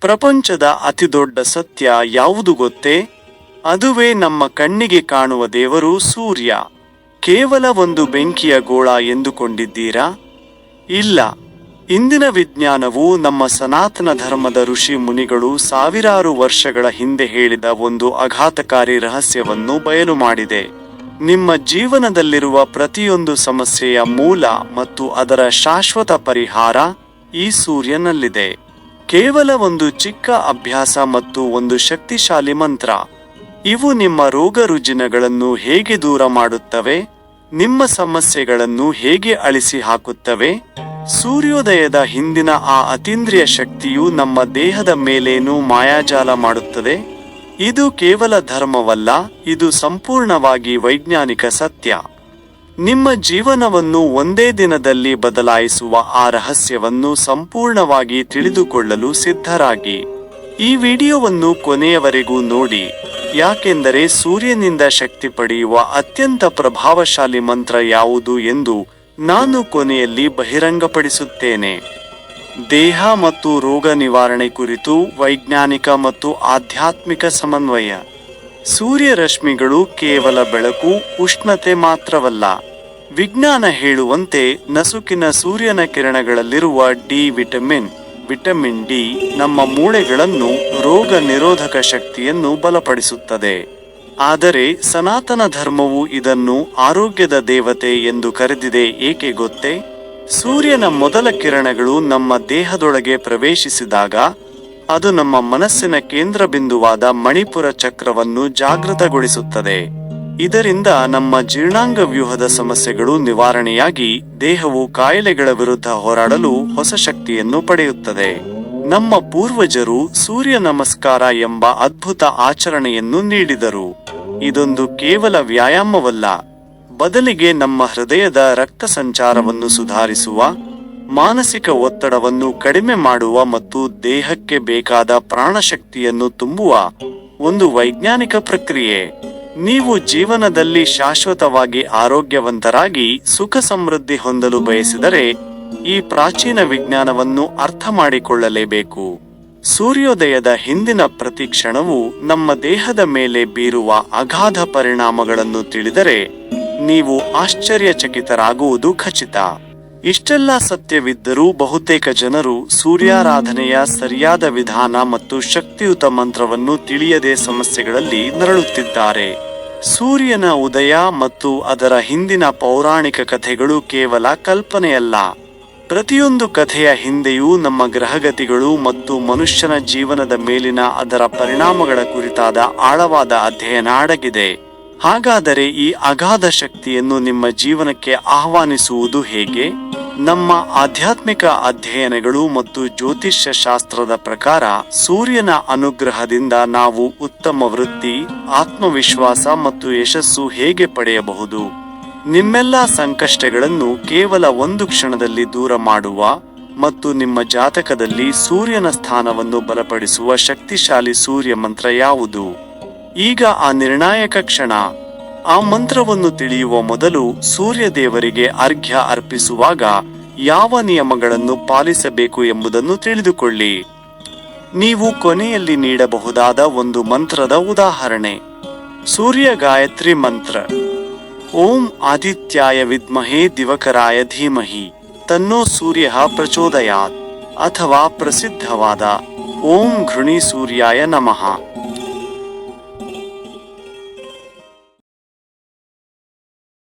ಪ್ರಪಂಚದ ಅತಿದೊಡ್ಡ ಸತ್ಯ ಯಾವುದು ಗೊತ್ತೇ? ಅದುವೇ ನಮ್ಮ ಕಣ್ಣಿಗೆ ಕಾಣುವ ದೇವರು ಸೂರ್ಯ. ಕೇವಲ ಒಂದು ಬೆಂಕಿಯ ಗೋಳ ಎಂದುಕೊಂಡಿದ್ದೀರಾ? ಇಲ್ಲ. ಇಂದಿನ ವಿಜ್ಞಾನವು ನಮ್ಮ ಸನಾತನ ಧರ್ಮದ ಋಷಿ ಮುನಿಗಳು ಸಾವಿರಾರು ವರ್ಷಗಳ ಹಿಂದೆ ಹೇಳಿದ ಒಂದು ಅಘಾತಕಾರಿ ರಹಸ್ಯವನ್ನು ಬಯಲು ಮಾಡಿದೆ. ನಿಮ್ಮ ಜೀವನದಲ್ಲಿರುವ ಪ್ರತಿಯೊಂದು ಸಮಸ್ಯೆಯ ಮೂಲ ಮತ್ತು ಅದರ ಶಾಶ್ವತ ಪರಿಹಾರ ಈ ಸೂರ್ಯನಲ್ಲಿದೆ. ಕೇವಲ ಒಂದು ಚಿಕ್ಕ ಅಭ್ಯಾಸ ಮತ್ತು ಒಂದು ಶಕ್ತಿಶಾಲಿ ಮಂತ್ರ. ಇವು ನಿಮ್ಮ ರೋಗ ರುಜಿನಗಳನ್ನು ಹೇಗೆ ದೂರ ಮಾಡುತ್ತವೆ? ನಿಮ್ಮ ಸಮಸ್ಯೆಗಳನ್ನು ಹೇಗೆ ಅಳಿಸಿ ಹಾಕುತ್ತವೆ? ಸೂರ್ಯೋದಯದ ಹಿಂದಿನ ಆ ಅತೀಂದ್ರಿಯ ಶಕ್ತಿಯು ನಮ್ಮ ದೇಹದ ಮೇಲೇನು ಮಾಯಾಜಾಲ ಮಾಡುತ್ತದೆ. ಇದು ಕೇವಲ ಧರ್ಮವಲ್ಲ, ಇದು ಸಂಪೂರ್ಣವಾಗಿ ವೈಜ್ಞಾನಿಕ ಸತ್ಯ. ನಿಮ್ಮ ಜೀವನವನ್ನು ಒಂದೇ ದಿನದಲ್ಲಿ ಬದಲಾಯಿಸುವ ಆ ರಹಸ್ಯವನ್ನು ಸಂಪೂರ್ಣವಾಗಿ ತಿಳಿದುಕೊಳ್ಳಲು ಸಿದ್ಧರಾಗಿ. ಈ ವಿಡಿಯೋವನ್ನು ಕೊನೆಯವರೆಗೂ ನೋಡಿ. ಯಾಕೆಂದರೆ ಸೂರ್ಯನಿಂದ ಶಕ್ತಿ ಪಡೆಯುವ ಅತ್ಯಂತ ಪ್ರಭಾವಶಾಲಿ ಮಂತ್ರ ಯಾವುದು ಎಂದು ನಾನು ಕೊನೆಯಲ್ಲಿ ಬಹಿರಂಗಪಡಿಸುತ್ತೇನೆ. ದೇಹ ಮತ್ತು ರೋಗ ನಿವಾರಣೆ ಕುರಿತು ವೈಜ್ಞಾನಿಕ ಮತ್ತು ಆಧ್ಯಾತ್ಮಿಕ ಸಮನ್ವಯ. ಸೂರ್ಯ ರಶ್ಮಿಗಳು ಕೇವಲ ಬೆಳಕು, ಉಷ್ಣತೆ ಮಾತ್ರವಲ್ಲ. ವಿಜ್ಞಾನ ಹೇಳುವಂತೆ ನಸುಕಿನ ಸೂರ್ಯನ ಕಿರಣಗಳಲ್ಲಿರುವ ಡಿ ವಿಟಮಿನ್ ವಿಟಮಿನ್ ಡಿ ನಮ್ಮ ಮೂಳೆಗಳನ್ನು ರೋಗ ನಿರೋಧಕ ಶಕ್ತಿಯನ್ನು ಬಲಪಡಿಸುತ್ತದೆ. ಆದರೆ ಸನಾತನ ಧರ್ಮವು ಇದನ್ನು ಆರೋಗ್ಯದ ದೇವತೆ ಎಂದು ಕರೆದಿದೆ, ಏಕೆ ಗೊತ್ತೇ? ಸೂರ್ಯನ ಮೊದಲ ಕಿರಣಗಳು ನಮ್ಮ ದೇಹದೊಳಗೆ ಪ್ರವೇಶಿಸಿದಾಗ ಅದು ನಮ್ಮ ಮನಸ್ಸಿನ ಕೇಂದ್ರ ಬಿಂದುವಾದ ಮಣಿಪುರ ಚಕ್ರವನ್ನು ಜಾಗೃತಗೊಳಿಸುತ್ತದೆ. ಇದರಿಂದ ನಮ್ಮ ಜೀರ್ಣಾಂಗ ವ್ಯೂಹದ ಸಮಸ್ಯೆಗಳು ನಿವಾರಣೆಯಾಗಿ ದೇಹವು ಕಾಯಿಲೆಗಳ ವಿರುದ್ಧ ಹೋರಾಡಲು ಹೊಸ ಶಕ್ತಿಯನ್ನು ಪಡೆಯುತ್ತದೆ. ನಮ್ಮ ಪೂರ್ವಜರು ಸೂರ್ಯ ನಮಸ್ಕಾರ ಎಂಬ ಅದ್ಭುತ ಆಚರಣೆಯನ್ನು ನೀಡಿದರು. ಇದೊಂದು ಕೇವಲ ವ್ಯಾಯಾಮವಲ್ಲ. ಬದಲಿಗೆ ನಮ್ಮ ಹೃದಯದ ರಕ್ತ ಸಂಚಾರವನ್ನು ಸುಧಾರಿಸುವ ಮಾನಸಿಕ ಒತ್ತಡವನ್ನು ಕಡಿಮೆ ಮಾಡುವ ಮತ್ತು ದೇಹಕ್ಕೆ ಬೇಕಾದ ಪ್ರಾಣಶಕ್ತಿಯನ್ನು ತುಂಬುವ ಒಂದು ವೈಜ್ಞಾನಿಕ ಪ್ರಕ್ರಿಯೆ. ನೀವು ಜೀವನದಲ್ಲಿ ಶಾಶ್ವತವಾಗಿ ಆರೋಗ್ಯವಂತರಾಗಿ ಸುಖ ಸಮೃದ್ಧಿ ಹೊಂದಲು ಬಯಸಿದರೆ ಈ ಪ್ರಾಚೀನ ವಿಜ್ಞಾನವನ್ನು ಅರ್ಥ ಮಾಡಿಕೊಳ್ಳಲೇಬೇಕು. ಸೂರ್ಯೋದಯದ ಹಿಂದಿನ ಪ್ರತಿ ಕ್ಷಣವು ನಮ್ಮ ದೇಹದ ಮೇಲೆ ಬೀರುವ ಅಗಾಧ ಪರಿಣಾಮಗಳನ್ನು ತಿಳಿದರೆ ನೀವು ಆಶ್ಚರ್ಯಚಕಿತರಾಗುವುದು ಖಚಿತ. ಇಷ್ಟೆಲ್ಲ ಸತ್ಯವಿದ್ದರೂ ಬಹುತೇಕ ಜನರು ಸೂರ್ಯಾರಾಧನೆಯ ಸರಿಯಾದ ವಿಧಾನ ಮತ್ತು ಶಕ್ತಿಯುತ ಮಂತ್ರವನ್ನು ತಿಳಿಯದೆ ಸಮಸ್ಯೆಗಳಲ್ಲಿ ನರಳುತ್ತಿದ್ದಾರೆ. ಸೂರ್ಯನ ಉದಯ ಮತ್ತು ಅದರ ಹಿಂದಿನ ಪೌರಾಣಿಕ ಕಥೆಗಳು ಕೇವಲ ಕಲ್ಪನೆಯಲ್ಲ. ಪ್ರತಿಯೊಂದು ಕಥೆಯ ಹಿಂದೆಯೂ ನಮ್ಮ ಗ್ರಹಗತಿಗಳು ಮತ್ತು ಮನುಷ್ಯನ ಜೀವನದ ಮೇಲಿನ ಅದರ ಪರಿಣಾಮಗಳ ಕುರಿತಾದ ಆಳವಾದ ಅಧ್ಯಯನ ಅಡಗಿದೆ. ಹಾಗಾದರೆ ಈ ಅಗಾಧ ಶಕ್ತಿಯನ್ನು ನಿಮ್ಮ ಜೀವನಕ್ಕೆ ಆಹ್ವಾನಿಸುವುದು ಹೇಗೆ? ನಮ್ಮ ಆಧ್ಯಾತ್ಮಿಕ ಅಧ್ಯಯನಗಳು ಮತ್ತು ಜ್ಯೋತಿಷ್ಯ ಶಾಸ್ತ್ರದ ಪ್ರಕಾರ ಸೂರ್ಯನ ಅನುಗ್ರಹದಿಂದ ನಾವು ಉತ್ತಮ ವೃತ್ತಿ, ಆತ್ಮವಿಶ್ವಾಸ ಮತ್ತು ಯಶಸ್ಸು ಹೇಗೆ ಪಡೆಯಬಹುದು? ನಿಮ್ಮೆಲ್ಲ ಸಂಕಷ್ಟಗಳನ್ನು ಕೇವಲ ಒಂದು ಕ್ಷಣದಲ್ಲಿ ದೂರ ಮಾಡುವ ಮತ್ತು ನಿಮ್ಮ ಜಾತಕದಲ್ಲಿ ಸೂರ್ಯನ ಸ್ಥಾನವನ್ನು ಬಲಪಡಿಸುವ ಶಕ್ತಿಶಾಲಿ ಸೂರ್ಯ ಮಂತ್ರ ಯಾವುದು? ಈಗ ಆ ನಿರ್ಣಾಯಕ ಕ್ಷಣ. ಆ ಮಂತ್ರವನ್ನು ತಿಳಿಯುವ ಮೊದಲು ಸೂರ್ಯ ದೇವರಿಗೆ ಅರ್ಘ್ಯ ಅರ್ಪಿಸುವಾಗ ಯಾವ ನಿಯಮಗಳನ್ನು ಪಾಲಿಸಬೇಕು ಎಂಬುದನ್ನು ತಿಳಿದುಕೊಳ್ಳಿ. ನೀವು ಕೊನೆಯಲ್ಲಿ ನೀಡಬಹುದಾದ ಒಂದು ಮಂತ್ರದ ಉದಾಹರಣೆ. ಸೂರ್ಯ ಗಾಯತ್ರಿ ಮಂತ್ರ. ಓಂ ಆದಿತ್ಯಾಯ ವಿದ್ಮಹೇ ದಿವಕರಾಯ ಧೀಮಹಿ ತನ್ನೋ ಸೂರ್ಯ ಪ್ರಚೋದಯಾತ್ ಅಥವಾ ಪ್ರಸಿದ್ಧವಾದ ಓಂ ಘೃಣಿ ಸೂರ್ಯಾಯ ನಮಃ.